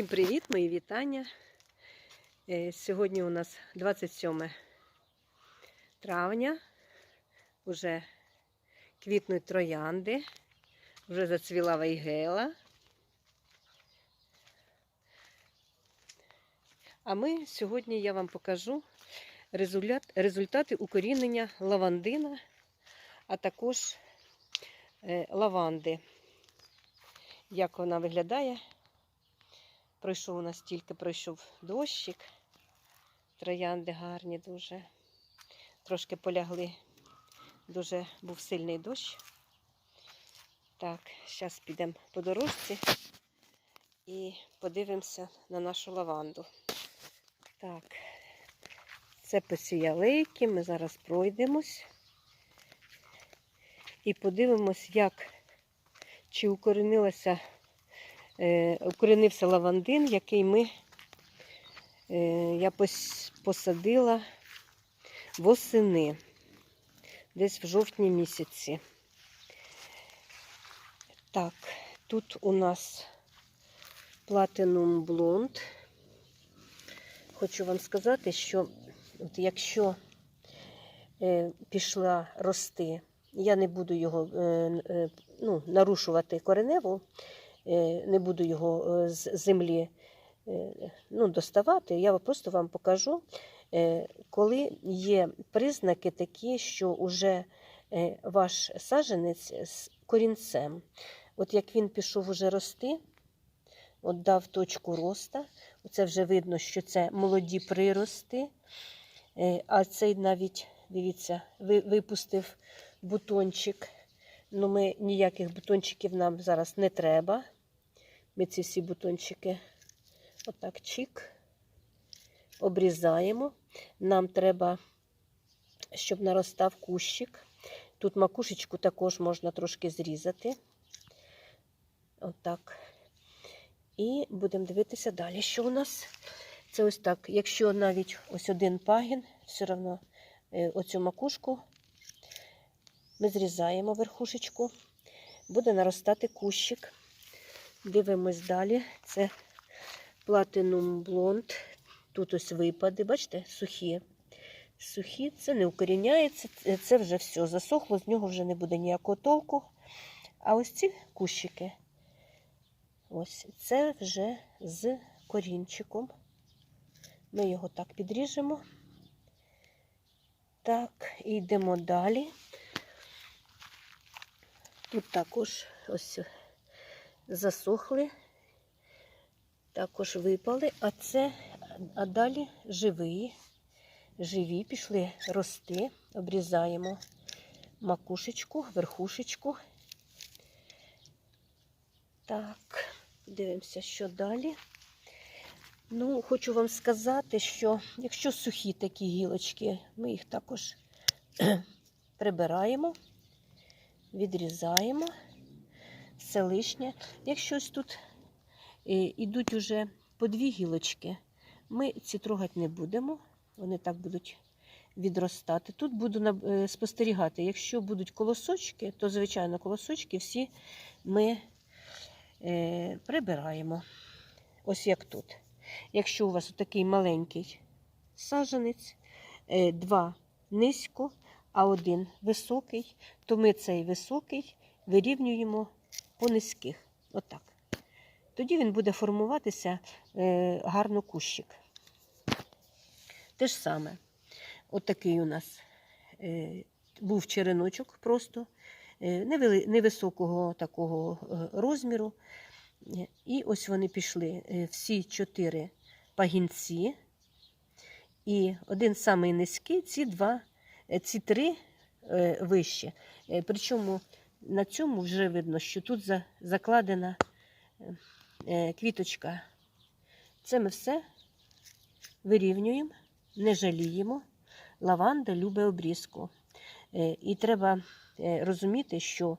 Всім привіт, мої вітання. Е, Сьогодні у нас 27 травня. Уже квітнуть троянди, вже зацвіла вайгела. А ми сьогодні я вам покажу результати укорінення лавандина, а також е, лаванди. Як вона виглядає. Пройшов у нас тільки пройшов дощик. Троянди гарні дуже. Трошки полягли. Дуже був сильний дощ. Так, зараз підемо по дорожці і подивимося на нашу лаванду. Так, це посіялейки. Ми зараз пройдемось і подивимось, як чи укоренилася укоренився лавандин, який ми, е, я посадила восени, десь в жовтні місяці. Так, тут у нас Platinum Blonde. Хочу вам сказати, що от якщо е, пішла рости, я не буду його е, е, ну, нарушувати кореневу, е, не буду його е, з землі е, ну, доставати. Я просто вам покажу, е, коли є признаки такі, що вже е, ваш саджанець з корінцем. От як він пішов уже рости, от дав точку роста, це вже видно, що це молоді прирости, е, а цей навіть, дивіться, випустив бутончик. Ну, ми ніяких бутончиків нам зараз не треба. Ми ці всі бутончики отак чик, обрізаємо. Нам треба, щоб наростав кущик. Тут макушечку також можна трошки зрізати. Отак. І будемо дивитися далі, що у нас. Це ось так. Якщо навіть ось один пагін, все одно е, оцю макушку ми зрізаємо верхушечку, буде наростати кущик. Дивимось далі. Це Platinum Blonde. Тут ось випади, бачите, сухі. Сухі, це не укоріняється, це вже все засохло, з нього вже не буде ніякого толку. А ось ці кущики, ось це вже з корінчиком. Ми його так підріжемо. Так, і йдемо далі. Тут також ось засохли, також випали, а це, а далі живі, живі пішли рости, обрізаємо макушечку, верхушечку. Так, дивимося, що далі. Ну, хочу вам сказати, що якщо сухі такі гілочки, ми їх також прибираємо відрізаємо все лишнє. Якщо ось тут йдуть уже по дві гілочки, ми ці трогати не будемо, вони так будуть відростати. Тут буду е, спостерігати. Якщо будуть колосочки, то, звичайно, колосочки всі ми е, прибираємо. Ось як тут. Якщо у вас такий маленький саджанець, е, два низько, а один високий, то ми цей високий вирівнюємо по низьких. Отак. Тоді він буде формуватися е, гарно кущик. Те ж саме, отакий у нас е, був череночок просто е, невисокого такого розміру. І ось вони пішли всі чотири пагінці. І один самий низький, ці два ці три е, вище. Е, Причому на цьому вже видно, що тут закладена е, е, квіточка. Це ми все вирівнюємо, не жаліємо. Лаванда любить обрізку. Е, І треба е, розуміти, що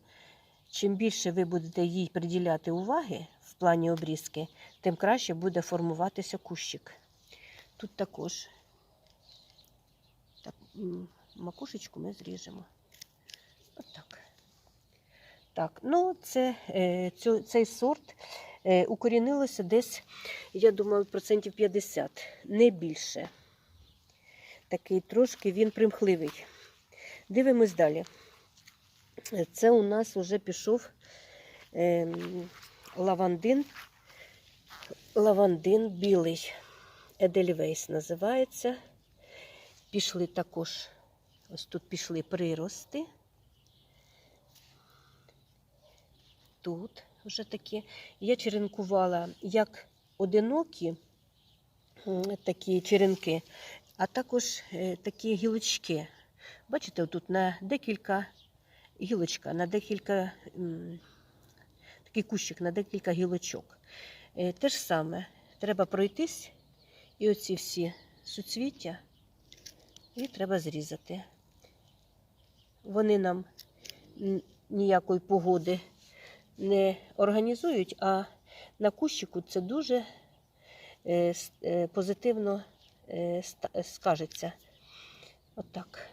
чим більше ви будете їй приділяти уваги в плані обрізки, тим краще буде формуватися кущик. Тут також так, макушечку ми зріжемо. От так. Ну це, е, цей сорт Е, укорінилося десь, я думаю, процентів 50, не більше. Такий трошки він примхливий. Дивимось далі. Це у нас вже пішов ем, лавандин. Лавандин білий. Едельвейс називається. Пішли також, ось тут пішли прирости. Тут вже такі. Я черенкувала як одинокі такі черенки, а також е, такі гілочки. Бачите, тут на декілька гілочка, на декілька такий кущик, на декілька гілочок. Е, Те ж саме, треба пройтись і оці всі суцвіття і треба зрізати. Вони нам ніякої погоди не організують, а на кущику це дуже е, е, позитивно е, скажеться. Отак.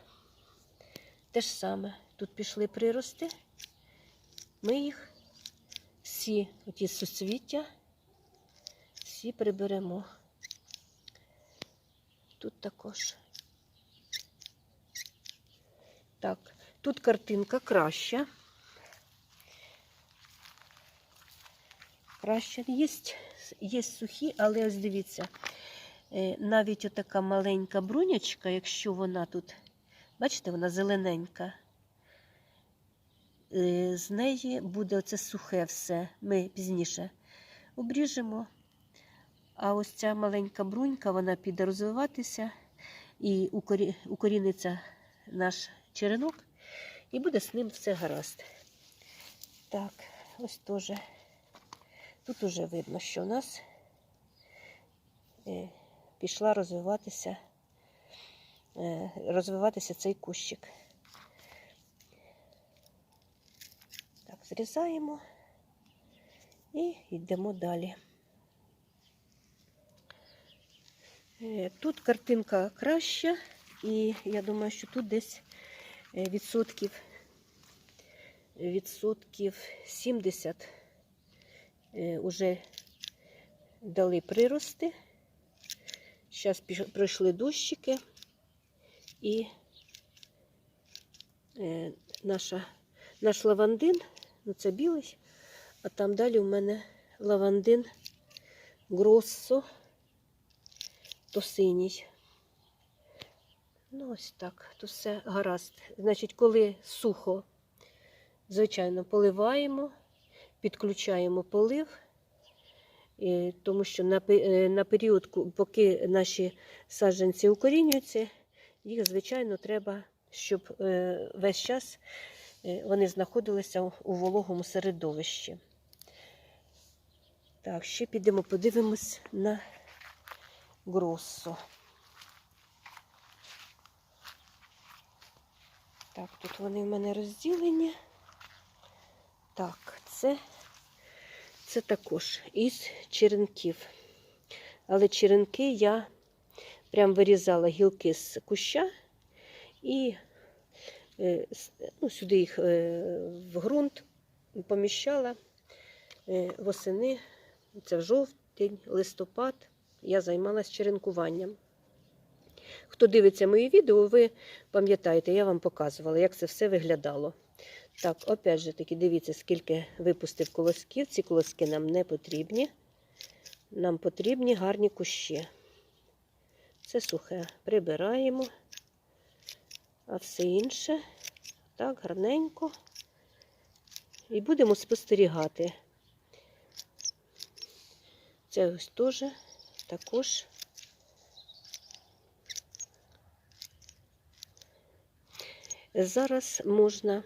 Те ж саме. Тут пішли прирости. Ми їх всі оті суцвіття, всі приберемо. Тут також. Так, тут картинка краща. Краща. Є, є сухі, але ось дивіться, е, навіть отака маленька брунячка, якщо вона тут, бачите, вона зелененька, е, з неї буде оце сухе все. Ми пізніше обріжемо. А ось ця маленька брунька, вона піде розвиватися і укорі- укоріниться наш черенок, і буде з ним все гаразд. Так, ось теж. Тут уже видно, що у нас е, пішла розвиватися, е, розвиватися цей кущик. Так, зрізаємо і йдемо далі. Е, Тут картинка краща, і я думаю, що тут десь відсотків, відсотків 70 е, уже дали прирости. Зараз пройшли дощики і е, наша, наш лавандин, ну це білий, а там далі у мене лавандин Гроссо, то синій. Ну, ось так, то все гаразд. Значить, коли сухо, звичайно, поливаємо, підключаємо полив, тому що на, е, період, поки наші саджанці укорінюються, їх, звичайно, треба, щоб е, весь час е, вони знаходилися у- вологому середовищі. Так, ще підемо подивимось на Гроссо. Так, тут вони в мене розділені. Так, це, це також із черенків. Але черенки я прям вирізала гілки з куща і е, ну, сюди їх е, в ґрунт поміщала е, восени. Це в жовтень, листопад. Я займалася черенкуванням. Хто дивиться мої відео, ви пам'ятаєте, я вам показувала, як це все виглядало. Так, опять же таки, дивіться, скільки випустив колосків. Ці колоски нам не потрібні. Нам потрібні гарні кущі. Це сухе прибираємо, а все інше так, гарненько. І будемо спостерігати. Це ось теж також. Зараз можна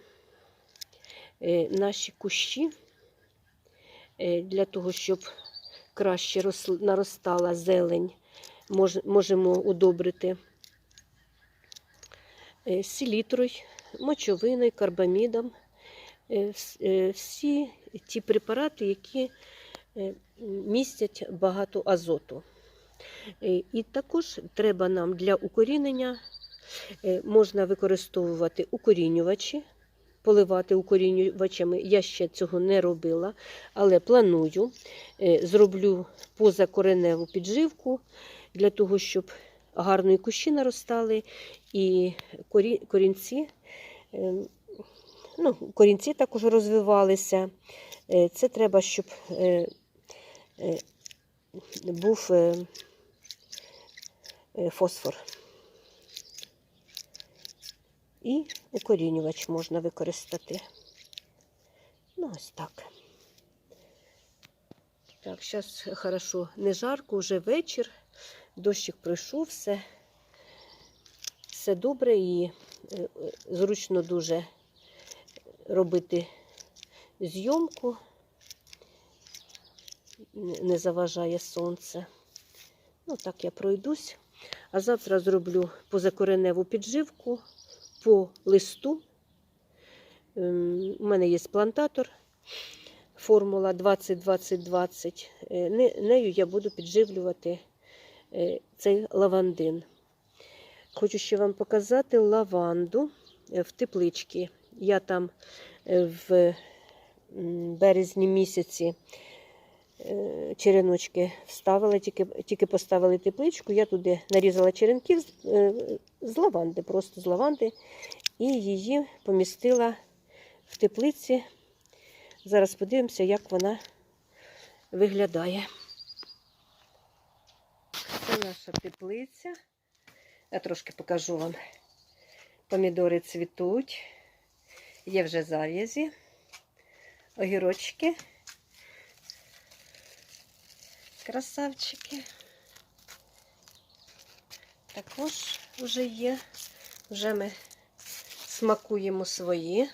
е, наші кущі е, для того, щоб краще наростала зелень, можемо удобрити е, селітрою, мочовиною, карбамідом. Вс- Всі ті препарати, які містять багато азоту. І також треба нам для укорінення можна використовувати укорінювачі, поливати укорінювачами. Я ще цього не робила, але планую. Е, Зроблю позакореневу підживку для того, щоб гарно і кущі наростали, і корінці, е, ну, корінці також розвивалися. Е, Це треба, щоб е, е, був е, е, фосфор. І укорінювач можна використати. Ну, ось так. Так, зараз хорошо, не жарко, вже вечір. Дощик пройшов, все, все добре і е, зручно дуже робити зйомку. Не заважає сонце. Ну, так я пройдусь. А завтра зроблю позакореневу підживку по листу. Ем, У мене є плантатор. Формула 20-20-20. Е, Нею я буду підживлювати е, цей лавандин. Хочу ще вам показати лаванду е, в тепличці. Я там в березні місяці череночки вставила, тільки, тільки поставили тепличку. Я туди нарізала черенків з, е, з лаванди, просто з лаванди, і її помістила в теплиці. Зараз подивимося, як вона виглядає. Це наша теплиця. Я трошки покажу вам. Помідори цвітуть, є вже зав'язі, огірочки, красавчики. Також вже є, вже ми смакуємо свої.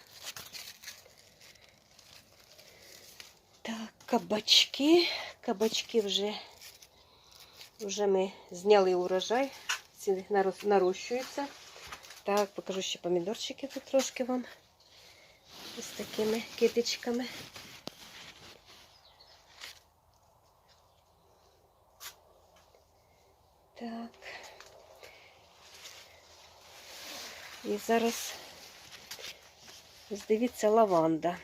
Так, кабачки. Кабачки вже, вже ми зняли урожай. Ці нарощуються. Так, покажу ще помідорчики тут трошки вам. Ось такими китичками. Так. І зараз ось дивіться лаванда.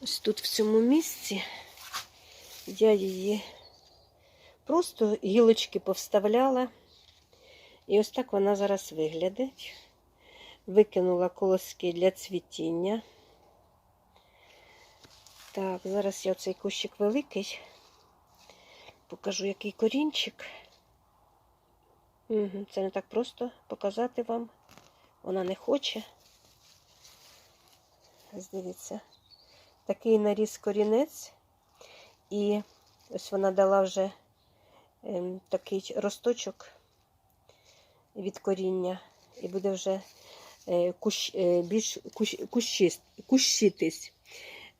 Ось тут в цьому місці я її просто гілочки повставляла. І ось так вона зараз виглядить. Викинула колоски для цвітіння. Так, зараз я цей кущик великий. Покажу, який корінчик. Це не так просто показати вам. Вона не хоче. Дивіться. Такий наріс корінець. І ось вона дала вже ем, такий росточок від коріння. І буде вже е, кущ, е, більш кущ, кущист, кущитись.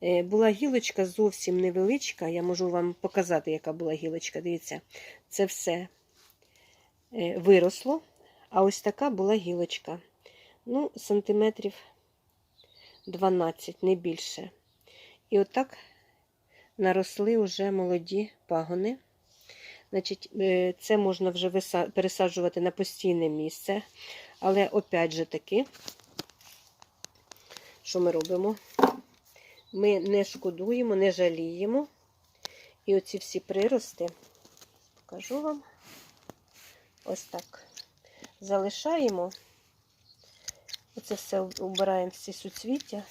Е, була гілочка зовсім невеличка. Я можу вам показати, яка була гілочка. Дивіться, це все виросло. А ось така була гілочка. Ну, сантиметрів 12, не більше. І отак наросли вже молоді пагони. Значить, е, це можна вже пересаджувати на постійне місце. Але опять же таки, що ми робимо? Ми не шкодуємо, не жаліємо. І оці всі прирости, покажу вам, ось так. Залишаємо. Оце все убираємо всі суцвіття.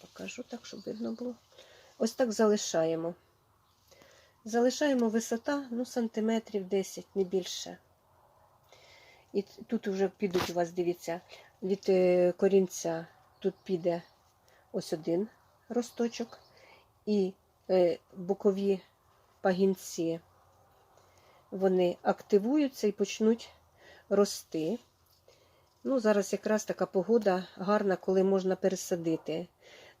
Покажу так, щоб видно було. Ось так залишаємо. Залишаємо висота, ну, сантиметрів 10, не більше. І тут вже підуть у вас, дивіться, від е, корінця тут піде ось один росточок, і е, бокові пагінці вони активуються і почнуть рости. Ну, зараз якраз така погода гарна, коли можна пересадити.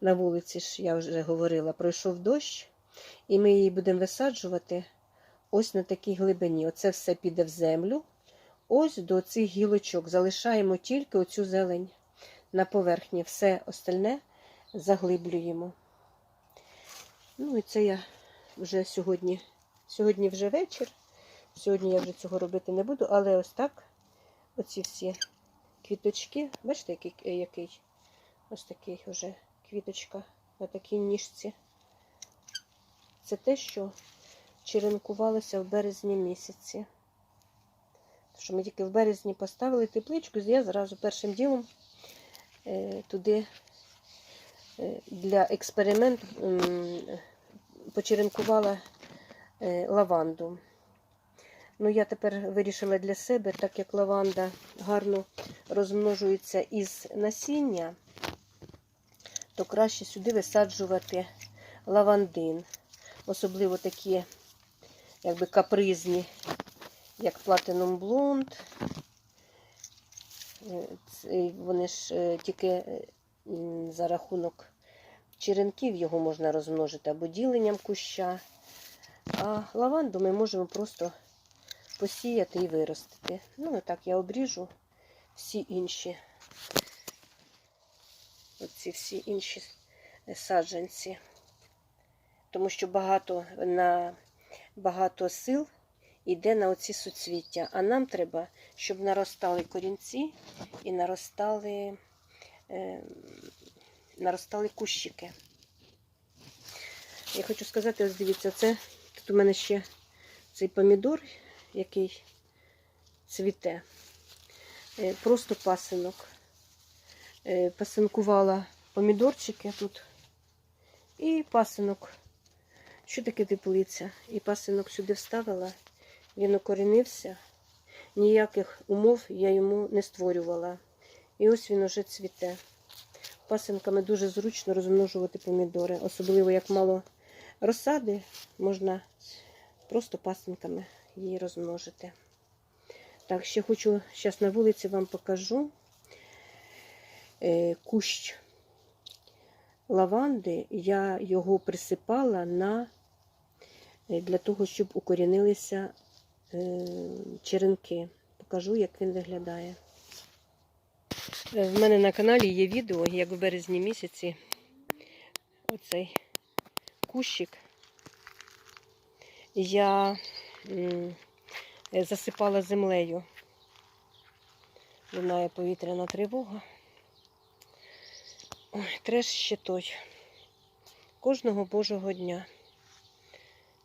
На вулиці ж я вже говорила, пройшов дощ, і ми її будемо висаджувати ось на такій глибині. Оце все піде в землю. Ось до цих гілочок залишаємо тільки оцю зелень на поверхні. Все остальне заглиблюємо. Ну і це я вже сьогодні. Сьогодні вже вечір. Сьогодні я вже цього робити не буду, але ось так оці всі квіточки. Бачите, який, е, який? Ось такий вже квіточка на такій ніжці. Це те, що черенкувалося в березні місяці. Тому Що ми тільки в березні поставили тепличку, я зразу першим ділом е, туди е, для експерименту почеренкувала е, лаванду. Ну, я тепер вирішила для себе, так як лаванда гарно розмножується із насіння, то краще сюди висаджувати лавандин. Особливо такі, якби капризні, як Platinum Blonde. Е, Вони ж е, тільки за рахунок черенків його можна розмножити або діленням куща. А лаванду ми можемо просто посіяти і виростити. Ну, так я обріжу всі інші, оці всі інші саджанці. Тому що багато, на, багато сил йде на оці суцвіття. А нам треба, щоб наростали корінці і наростали, е, наростали кущики. Я хочу сказати, ось дивіться, це тут у мене ще цей помідор, який цвіте. Е, Просто пасинок. Е, Пасинкувала помідорчики тут. І пасинок. Що таке теплиця? І пасинок сюди вставила, він укорінився. Ніяких умов я йому не створювала. І ось він уже цвіте. Пасинками дуже зручно розмножувати помідори, особливо як мало розсади, можна просто пасинками її розмножити. Так, ще хочу зараз на вулиці вам покажу е, кущ лаванди. Я його присипала на, е, для того, щоб укорінилися е, черенки. Покажу, як він виглядає. Е, В мене на каналі є відео, як в березні місяці оцей кущик я е, засипала землею. Лунає повітряна тривога. Ой, треш ще той. Кожного божого дня.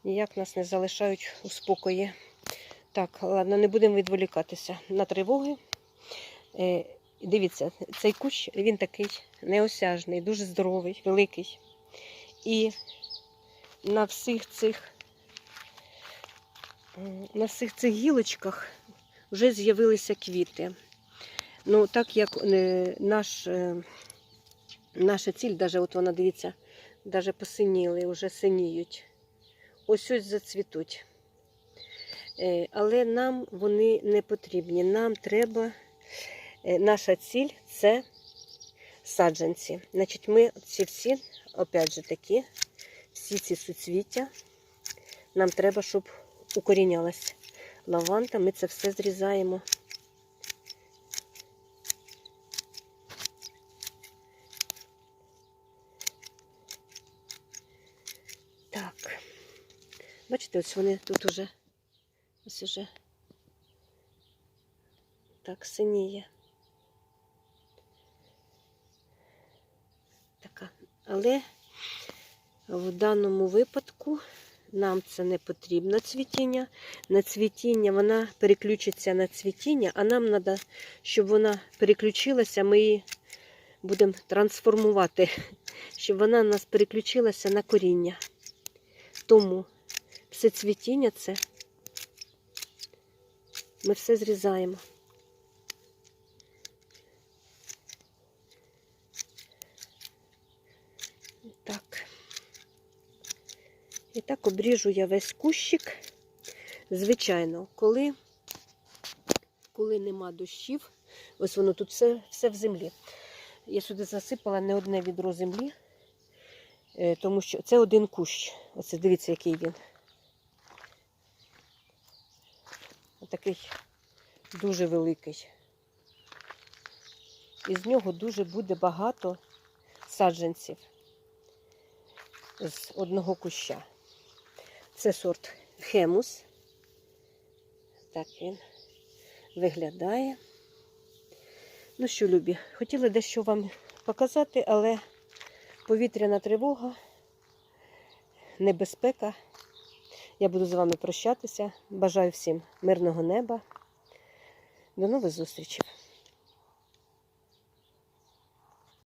Ніяк нас не залишають у спокої. Так, ладно, не будемо відволікатися на тривоги. Дивіться, цей кущ, він такий неосяжний, дуже здоровий, великий. І на всіх цих на всіх цих гілочках вже з'явилися квіти. Ну, так як е, наш, е, наша ціль, даже от вона, дивіться, даже посиніли, вже синіють. Ось ось зацвітуть. Е, Але нам вони не потрібні. Нам треба, наша ціль це саджанці. Значить, ми ці всі, опять же таки, всі ці суцвіття, нам треба, щоб укорінялась лаванда. Ми це все зрізаємо. Так. Бачите, ось вони тут уже ось уже так синіє. Така. Але в даному випадку нам це не потрібно цвітіння. На цвітіння вона переключиться на цвітіння, а нам треба, щоб вона переключилася, ми її будемо трансформувати, щоб вона у нас переключилася на коріння. Тому все цвітіння це ми все зрізаємо. Так. І так обріжу я весь кущик. Звичайно, коли, коли нема дощів, ось воно тут все, все в землі. Я сюди засипала не одне відро землі, е, тому що це один кущ. Оце дивіться, який він. Отакий дуже великий. Із нього дуже буде багато саджанців з одного куща. Це сорт хемус. Так він виглядає. Ну що, любі, хотіли дещо вам показати, але повітряна тривога, небезпека. Я буду з вами прощатися. Бажаю всім мирного неба. До нових зустрічей!